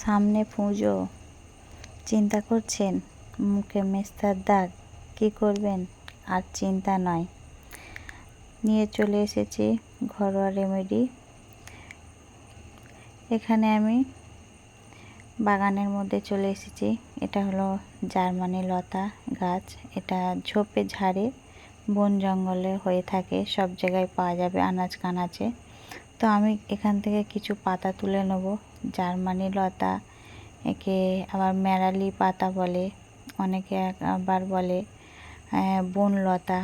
সামনে পুজো। চিন্তা করছেন? মুখে মেস্তার দাগ। কী করবেন? আর চিন্তা নয়। নিয়ে চলে এসেছি ঘরোয়া রেমেডি এখানে আমি বাগানের মধ্যে চলে এসেছি। এটা হলো জার্মানি লতা গাছ। এটা ঝোপে ঝাড়ে বন জঙ্গলে হয়ে থাকে। সব জায়গায় পাওয়া যাবে, আনাজ কানাচে। তো আমি এখান থেকে কিছু পাতা তুলে নেব। জার্মানি লতা, একে আবার মেরালি পাতা বলে, অনেকে আবার বলে বনলতা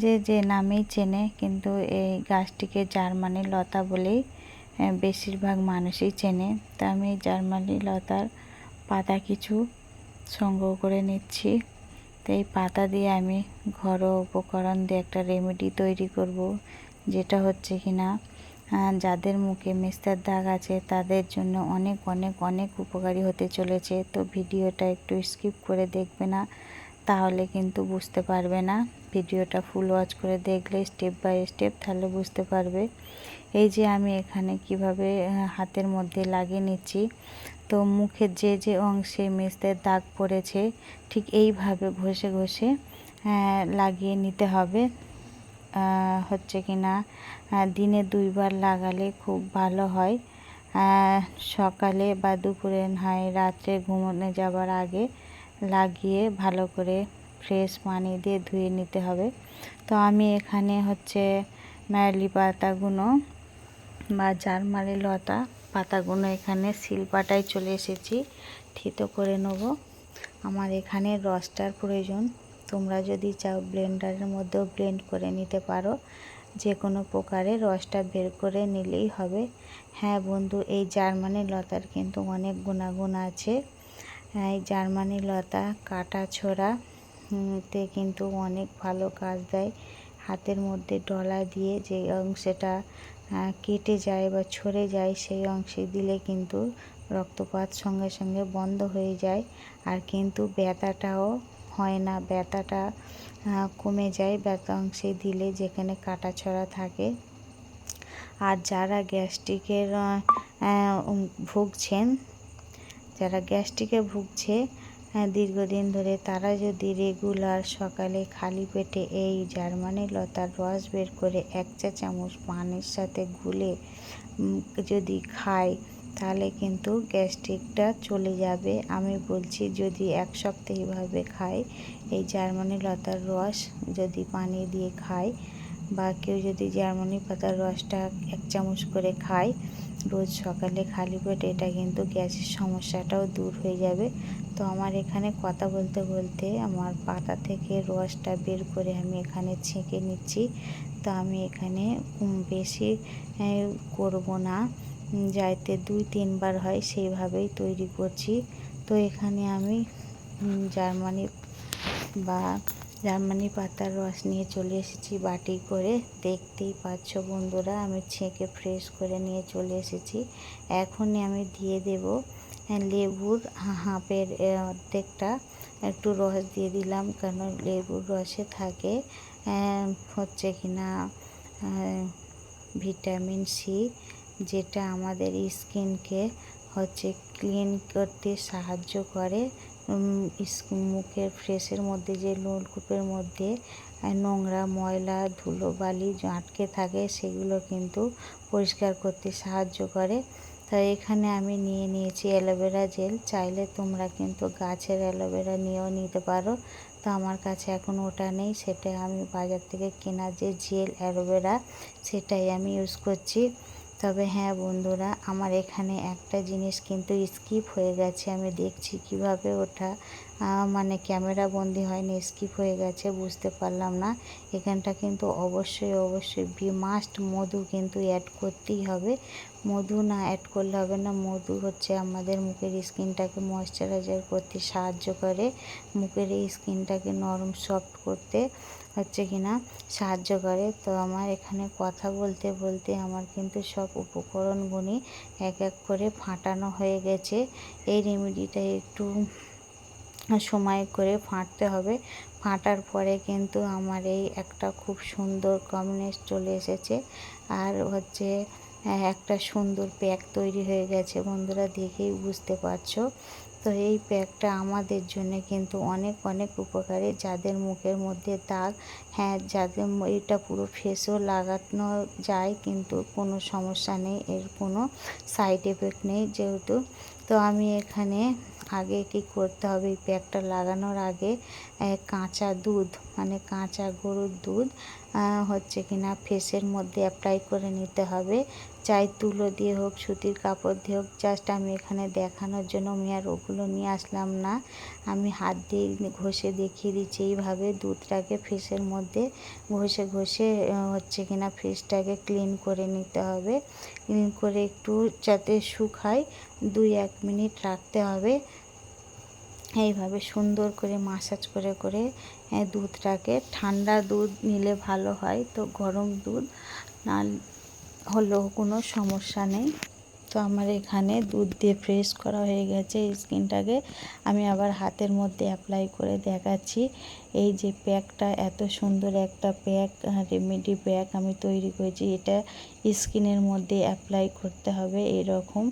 যে যে নামেই চেনে, কিন্তু এই গাছটিকে জার্মানি লতা বলেই বেশিরভাগ মানুষই চেনে। তো আমি জার্মানি লতার পাতা কিছু সংগ্রহ করে নিচ্ছি। তো এই পাতা দিয়ে আমি ঘরোয়া উপকরণ দিয়ে একটা রেমেডি তৈরি করব, যেটা হচ্ছে কি না যাদের মুখে মেস্তার দাগ আছে, তাদের জন্য অনেক অনেক অনেক উপকারী হতে চলেছে। তো ভিডিওটা একটু স্কিপ করে দেখবে না, তাহলে কিন্তু বুঝতে পারবে না। ভিডিওটা ফুল ওয়াচ করে দেখলে স্টেপ বাই স্টেপ তাহলে বুঝতে পারবে। এই যে আমি এখানে কীভাবে হাতের মধ্যে লাগিয়ে নিচ্ছি। তো মুখের যে যে অংশে মেস্তের দাগ পড়েছে, ঠিক এইভাবে ঘষে ঘষে লাগিয়ে নিতে হবে। হচ্ছে কি না দিনে দুইবার লাগালে খুব ভালো হয়। সকালে বা দুপুরে হয় রাত্রে ঘুমোতে যাবার আগে লাগিয়ে ভালো করে ফ্রেশ পানি দিয়ে ধুয়ে নিতে হবে। তো আমি এখানে হচ্ছে ম্যালি পাতাগুলো বা জারমালি লতা পাতাগুলো এখানে শিলপাটায় চলে এসেছি, থিতো করে নেব। আমার এখানে রসটার প্রয়োজন। তোমরা যদি চাও ব্লেন্ডারের মধ্যেও ব্লেন্ড করে নিতে পারো। যে কোনো প্রকারে রসটা বের করে নিলেই হবে। হ্যাঁ বন্ধু, এই জার্মানি লতার কিন্তু অনেক গুণাগুণ আছে। এই জার্মানি লতা কাটা ছোড়া তে কিন্তু অনেক ভালো কাজ দেয়। হাতের মধ্যে ডলা দিয়ে যে অংশটা কেটে যায় বা ছড়ে যায়, সেই অংশে দিলে কিন্তু রক্তপাত সঙ্গে সঙ্গে বন্ধ হয়ে যায়। আর কিন্তু ব্যথাটাও হয় না, ব্যথাটা কমে যায়, ব্যথা অংশে দিলে যেখানে কাটা ছড়া থাকে। আর যারা গ্যাস্ট্রিকের ভুগছেন, যারা গ্যাস্ট্রিকে ভুগছে দীর্ঘদিন ধরে তারা যদি রেগুলার সকালে খালি পেটে এই জার্মানি লতার রস বের করে এক চা চামচ পানের সাথে গুলে যদি খায় তাহলে কিন্তু গ্যাস্ট্রিকটা চলে যাবে। আমি বলছি যদি এক সপ্তাহ এইভাবে খায়, এই জার্মানি লতার রস যদি পানি দিয়ে খায় বা কেউ যদি জার্মানি পাতার রসটা এক চামচ করে খায়, রোজ সকালে খালি পেটে এটা কিন্তু গ্যাসের সমস্যাটাও দূর হয়ে যাবে। তো আমার এখানে কথা বলতে বলতে আমার পাতা থেকে রসটা বের করে আমি এখানে ছেঁকে নিচ্ছি। তো আমি এখানে বেশি করব না। যাইতে দুই, তিনবার হয়, সেইভাবেই তৈরি করছি। তো এখানে আমি জার্মানি বা জার্মানি পাতার রস নিয়ে চলে এসেছি বাটি করে। দেখতেই পাচ্ছ বন্ধুরা, আমি ছেঁকে ফ্রেশ করে নিয়ে চলে এসেছি। এখনই আমি দিয়ে দেব লেবুর হাঁপের অর্ধেকটা। একটু রস দিয়ে দিলাম, কেন লেবুর রসে থাকে হচ্ছে কিনা ভিটামিন সি যেটা আমাদের স্কিনকে হচ্ছে ক্লিন করতে সাহায্য করে। মুখের ফ্রেশের মধ্যে যে নলকূপের মধ্যে নোংরা ময়লা, ধুলোবালি আটকে থাকে, সেগুলো কিন্তু পরিষ্কার করতে সাহায্য করে। তাই এখানে আমি নিয়ে নিয়েছি অ্যালোভেরা জেল। চাইলে তোমরা কিন্তু গাছের অ্যালোভেরা নিয়েও নিতে পারো। তো আমার কাছে এখন ওটা নেই সেটা আমি বাজার থেকে কেনা যে জেল অ্যালোভেরা, সেটাই আমি ইউজ করছি। তবে হ্যাঁ বন্ধুরা, আমার এখানে একটা জিনিস কিন্তু স্কিপ হয়ে গেছে, আমি দেখছি কীভাবে ওটা মানে ক্যামেরা বন্দি হয়নি স্কিপ হয়ে গেছে, বুঝতে পারলাম না। এখানটা কিন্তু অবশ্যই অবশ্যই বি মাস্ট মধু কিন্তু অ্যাড করতেই হবে। মধু না অ্যাড করলে হবে না। মধু হচ্ছে আমাদের মুখের স্কিনটাকে ময়শ্চারাইজার করতে সাহায্য করে। মুখের এই স্কিনটাকে নরম সফট করতে হচ্ছে কি না? সাহায্য করে। তো আমার এখানে কথা বলতে বলতে আমার কিন্তু সব উপকরণগুলি এক এক করে ফাটানো হয়ে গেছে। এই রেমেডিটা একটু সময় করে ফাটতে হবে। ফাটার পরে কিন্তু আমার এই একটা খুব সুন্দর কমিউনিস্ট চলে এসেছে। আর হচ্ছে একটা সুন্দর প্যাক তৈরি হয়ে গেছে। বন্ধুরা দেখেই বুঝতে পারছ। তো এই প্যাকটা আমাদের জন্য কিন্তু অনেক অনেক উপকারী। যাদের মুখের মধ্যে দাগ হ্যাঁ যাদের এটা পুরো ফেসও লাগানো যায়, কিন্তু কোনো সমস্যা নেই। এর কোনো সাইড এফেক্ট নেই যেহেতু। তো আমি এখানে আগে কি করতে হবে? এই প্যাকটা লাগানোর আগে কাঁচা দুধ মানে কাঁচা গরুর দুধ হচ্ছে কিনা ফেসের মধ্যে অ্যাপ্লাই করে নিতে হবে। চাই তুলো দিয়ে হোক, সুতির কাপড় দিয়ে হোক জাস্ট আমি এখানে দেখানোর জন্য আমি আর ওগুলো নিয়ে আসলাম না। আমি হাত দিয়ে ঘষে দেখিয়ে দিচ্ছি এইভাবে দুধটাকে ফেসের মধ্যে ঘষে ঘষে হচ্ছে কিনা ফেসটাকে ক্লিন করে নিতে হবে। ক্লিন করে একটু যাতে শুকায়, দুই এক মিনিট রাখতে হবে। এইভাবে সুন্দর করে মাসাজ করে করে দুধটাকে ঠান্ডা দুধ নিলে ভালো হয়। তো গরম দুধ না হলেও কোনো সমস্যা নেই। তো আমার এখানে দুধ দিয়ে ফ্রেশ করা হয়ে গেছে স্কিনটাকে আমি আবার হাতের মধ্যে অ্যাপ্লাই করে দেখাচ্ছি। এই যে প্যাকটা, এত সুন্দর একটা প্যাক রেমেডি প্যাক আমি তৈরি করেছি। এটা স্কিনের মধ্যে অ্যাপ্লাই করতে হবে এরকম।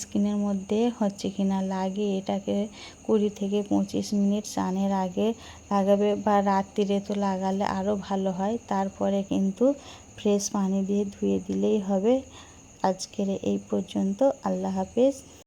স্কিনের মধ্যে হচ্ছে কিনা লাগে এটাকে কুড়ি থেকে পঁচিশ মিনিট স্নানের আগে লাগাবে বা রাত্রিরে তো লাগালে আরও ভালো হয়। তারপরে কিন্তু ফ্রেশ পানি দিয়ে ধুয়ে দিলেই হবে। আজকের এই পর্যন্ত। আল্লাহ হাফেজ।